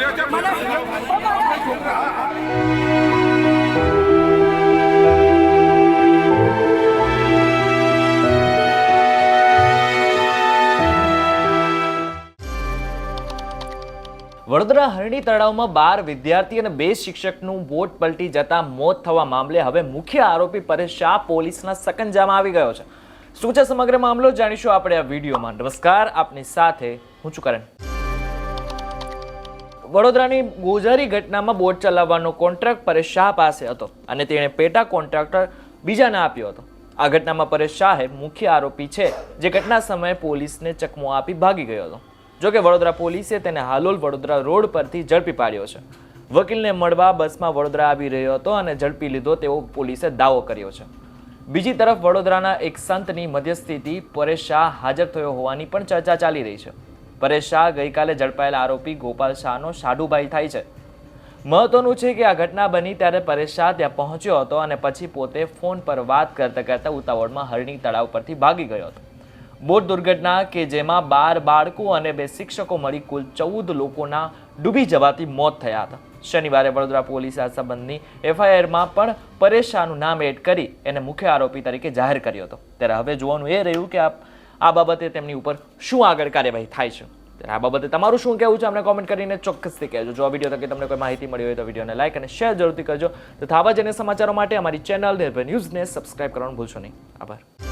કર્યો વડોદરા હરણી તળાવમાં બાર વિદ્યાર્થી અને બે શિક્ષકનું બોટ પલટી જતા મોત થવા મામલે હવે મુખ્ય આરોપી પરેશ શાહ પોલીસના સકંજામાં આવી ગયો છે. શું છે સમગ્ર મામલો જાણીશું આપણે આ વિડીયોમાં. નમસ્કાર આપની સાથે હું છું કરણ. વડોદરાની ગોઝારી ઘટનામાં બોટ ચલાવવાનો કોન્ટ્રાક્ટ પરેશ શાહ પાસે હતો અને તેણે પેટા કોન્ટ્રાક્ટર બીજાને આપ્યો હતો. આ ઘટનામાં પરેશ શાહે મુખ્ય આરોપી છે જે ઘટના સમયે પોલીસને ચકમો આપી ભાગી ગયો હતો. જોકે વડોદરા પોલીસે તેને હાલોલ વડોદરા રોડ પરથી ઝડપી પાડ્યો છે. વકીલને મળવા બસમાં વડોદરા આવી રહ્યો હતો અને ઝડપી લીધો તેવો પોલીસે દાવો કર્યો છે. બીજી તરફ વડોદરાના એક સંતની મધ્યસ્થિતિ પરેશ શાહ હાજર થયો હોવાની પણ ચર્ચા ચાલી રહી છે. પરેશ શાહ ગઈકાલે ઝડપાયેલા આરોપી ગોપાલ શાહનો સાડુભાઈ થાય છે. મહત્વનું છે કે આ ઘટના બની ત્યારે પરેશ શાહ ત્યાં પહોંચ્યો હતો અને પછી પોતે ફોન પર વાત કરતા કરતા ઉતાવળમાં હરણી તળાવ પરથી ભાગી ગયો હતો. બોટ દુર્ઘટના કે જેમાં બાર બાળકો અને બે શિક્ષકો મળી કુલ ચૌદ લોકોના ડૂબી જવાથી મોત થયા હતા. શનિવારે વડોદરા પોલીસે આ સંબંધની એફઆઈઆરમાં પણ પરેશ શાહનું નામ એડ કરી એને મુખ્ય આરોપી તરીકે જાહેર કર્યો હતો. ત્યારે હવે જોવાનું એ રહ્યું કે આ આ બાબતે તેમની ઉપર શું આગળ કાર્યવાહી થાય છે? આ બાબતે તમારું શું કહેવું છે? અમને કોમેન્ટ કરીને ચોક્કસથી કહેજો. જો આ વીડિયો તકે તમને કોઈ માહિતી મળી હોય તો વિડીયોને લાઈક અને શેર જરૂરથી કરજો. તથા આવા જ સમાચારો માટે અમારી ચેનલ નિર્ભય ન્યૂઝને સબસ્ક્રાઇબ કરવાનું ભૂલશો નહીં. આભાર.